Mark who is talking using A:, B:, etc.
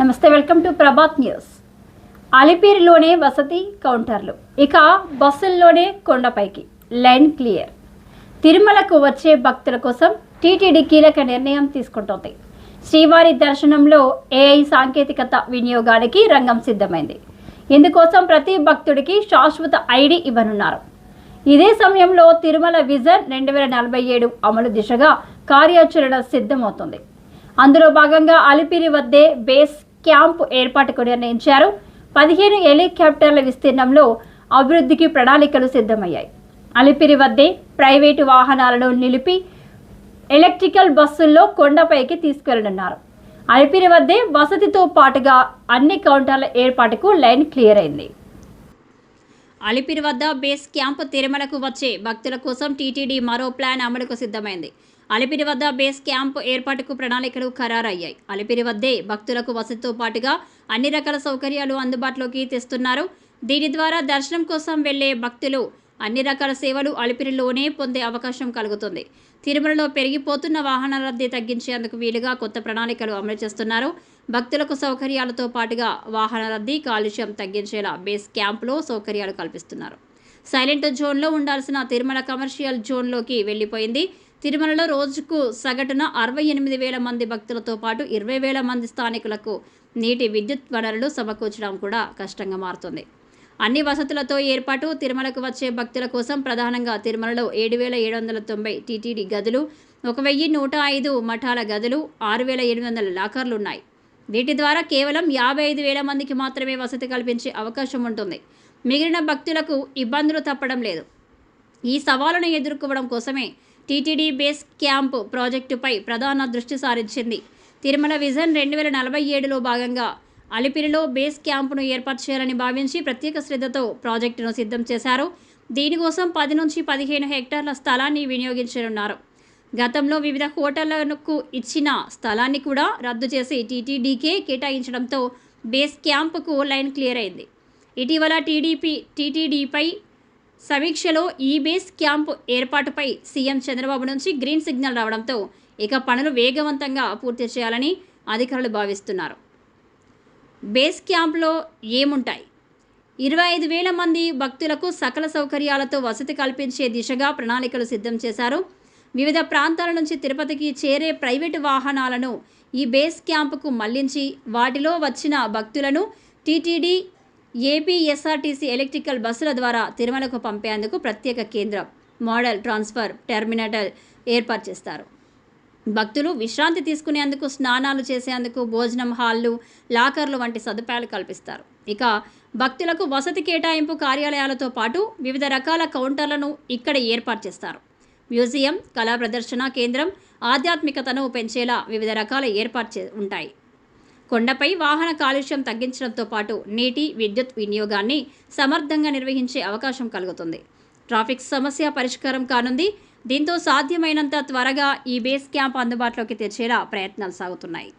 A: నమస్తే welcome to Prabhat news. అలిపిరిలోనే వసతి కౌంటర్లు. ఇక బస్సుల్లోనే కొండపైకి. Line clear. తిరుమలకు వచ్చే భక్తుల కోసం టీటీడీ కీలక నిర్ణయం తీసుకుంటోంది. శ్రీవారి దర్శనంలో ఏఐ సాంకేతికత వినియోగానికి రంగం సిద్ధమైంది. ఇందుకోసం ప్రతి భక్తుడికి శాశ్వత ఐడి ఇవ్వనున్నారు. ఇదే సమయంలో తిరుమల విజన్ రెండు వేల నలభై ఏడు అమలు దిశగా కార్యాచరణ సిద్ధమవుతుంది. అందులో భాగంగా అలిపిరి వద్దే బేస్ క్యాంప్ ఏర్పాటుకు నిర్ణయించారు. పదిహేను హెలికాప్టర్ల విస్తీర్ణంలో అభివృద్ధికి ప్రణాళికలు సిద్ధమయ్యాయి. అలిపిరి వద్దే ప్రైవేటు వాహనాలను నిలిపి ఎలక్ట్రికల్ బస్సుల్లో కొండపైకి తీసుకెళ్ళనున్నారు. అలిపిరి వద్దే వసతితో పాటుగా అన్ని కౌంటర్ల ఏర్పాటుకు లైన్ క్లియర్ అయింది. అలిపిరి వద్ద బేస్ క్యాంప్ తిరుమలకు వచ్చే భక్తుల కోసం టీటీడీ మరో ప్లాన్ అమలుకు సిద్ధమైంది. అలిపిరి వద్ద బేస్ క్యాంప్ ఏర్పాటుకు ప్రణాళికలు ఖరారయ్యాయి. అలిపిరి వద్దే భక్తులకు వసతితో పాటుగా అన్ని రకాల సౌకర్యాలు అందుబాటులోకి తెస్తున్నారు. దీని ద్వారా దర్శనం కోసం వెళ్ళే భక్తులు అన్ని రకాల సేవలు అలిపిరిలోనే పొందే అవకాశం కలుగుతుంది. తిరుమలలో పెరిగిపోతున్న వాహనాల రద్దీ తగ్గించేందుకు వీలుగా కొత్త ప్రణాళికలు అమలు చేస్తున్నారు. భక్తులకు సౌకర్యాలతో పాటుగా వాహన రద్దీ కాలుష్యం తగ్గించేలా బేస్ క్యాంప్లో సౌకర్యాలు కల్పిస్తున్నారు. సైలెంట్ జోన్లో ఉండాల్సిన తిరుమల కమర్షియల్ జోన్లోకి వెళ్ళిపోయింది. తిరుమలలో రోజుకు సగటున అరవై ఎనిమిది వేల మంది భక్తులతో పాటు ఇరవై వేల మంది స్థానికులకు నీటి విద్యుత్ వనరులు సమకూర్చడం కూడా కష్టంగా మారుతుంది. అన్ని వసతులతో ఏర్పాటు తిరుమలకు వచ్చే భక్తుల కోసం ప్రధానంగా తిరుమలలో ఏడు వేల ఏడు వందల తొంభై టీటీడీ గదులు ఒక వెయ్యి నూట ఐదు మఠాల గదులు ఆరు వేల ఎనిమిది వందల లాకర్లు ఉన్నాయి. వీటి ద్వారా కేవలం యాభై ఐదు వేల మందికి మాత్రమే వసతి కల్పించే అవకాశం ఉంటుంది. మిగిలిన భక్తులకు ఇబ్బందులు తప్పడం లేదు. ఈ సవాలును ఎదుర్కోవడం కోసమే టీటీడీ బేస్ క్యాంప్ ప్రాజెక్టుపై ప్రధాన దృష్టి సారించింది. తిరుమల విజన్ రెండు వేల నలభై ఏడులో భాగంగా అలిపిరిలో బేస్ క్యాంపును ఏర్పాటు చేయాలని భావించి ప్రత్యేక శ్రద్ధతో ప్రాజెక్టును సిద్ధం చేశారు. దీనికోసం పది నుంచి పదిహేను హెక్టార్ల స్థలాన్ని వినియోగించనున్నారు. గతంలో వివిధ హోటళ్ళకు ఇచ్చిన స్థలాన్ని కూడా రద్దు చేసి టీటీడీకే కేటాయించడంతో బేస్ క్యాంపుకు లైన్ క్లియర్ అయింది. ఇటీవల టీడీపీ టీటీడీపై సమీక్షలో ఈ బేస్ క్యాంప్ ఏర్పాటుపై సీఎం చంద్రబాబు నుంచి గ్రీన్ సిగ్నల్ రావడంతో ఇక పనులు వేగవంతంగా పూర్తి చేయాలని అధికారులు భావిస్తున్నారు. బేస్ క్యాంప్లో ఏముంటాయి? ఇరవై ఐదు వేల మంది భక్తులకు సకల సౌకర్యాలతో వసతి కల్పించే దిశగా ప్రణాళికలు సిద్ధం చేశారు. వివిధ ప్రాంతాల నుంచి తిరుపతికి చేరే ప్రైవేటు వాహనాలను ఈ బేస్ క్యాంపుకు మళ్ళించి వాటిలో వచ్చిన భక్తులను టీటీడీ ఏపీఎస్ఆర్టీసీ ఎలక్ట్రికల్ బస్సుల ద్వారా తిరుమలకు పంపేందుకు ప్రత్యేక కేంద్రం. మోడల్ ట్రాన్స్ఫర్ టెర్మినల్ ఏర్పాటు చేస్తారు. భక్తులు విశ్రాంతి తీసుకునేందుకు స్నానాలు చేసేందుకు భోజనం హాళ్ళు లాకర్లు వంటి సదుపాయాలు కల్పిస్తారు. ఇక భక్తులకు వసతి కేటాయింపు కార్యాలయాలతో పాటు వివిధ రకాల కౌంటర్లను ఇక్కడ ఏర్పాటు చేస్తారు. మ్యూజియం కళా ప్రదర్శన కేంద్రం ఆధ్యాత్మికతను పెంచేలా వివిధ రకాల ఏర్పాటు చే ఉంటాయి. కొండపై వాహన కాలుష్యం తగ్గించడంతో పాటు నీటి విద్యుత్ వినియోగాన్ని సమర్థంగా నిర్వహించే అవకాశం కలుగుతుంది. ట్రాఫిక్ సమస్య పరిష్కారం కానుంది. దీంతో సాధ్యమైనంత త్వరగా ఈ బేస్ క్యాంప్ అందుబాటులోకి తెచ్చేలా ప్రయత్నాలు సాగుతున్నాయి.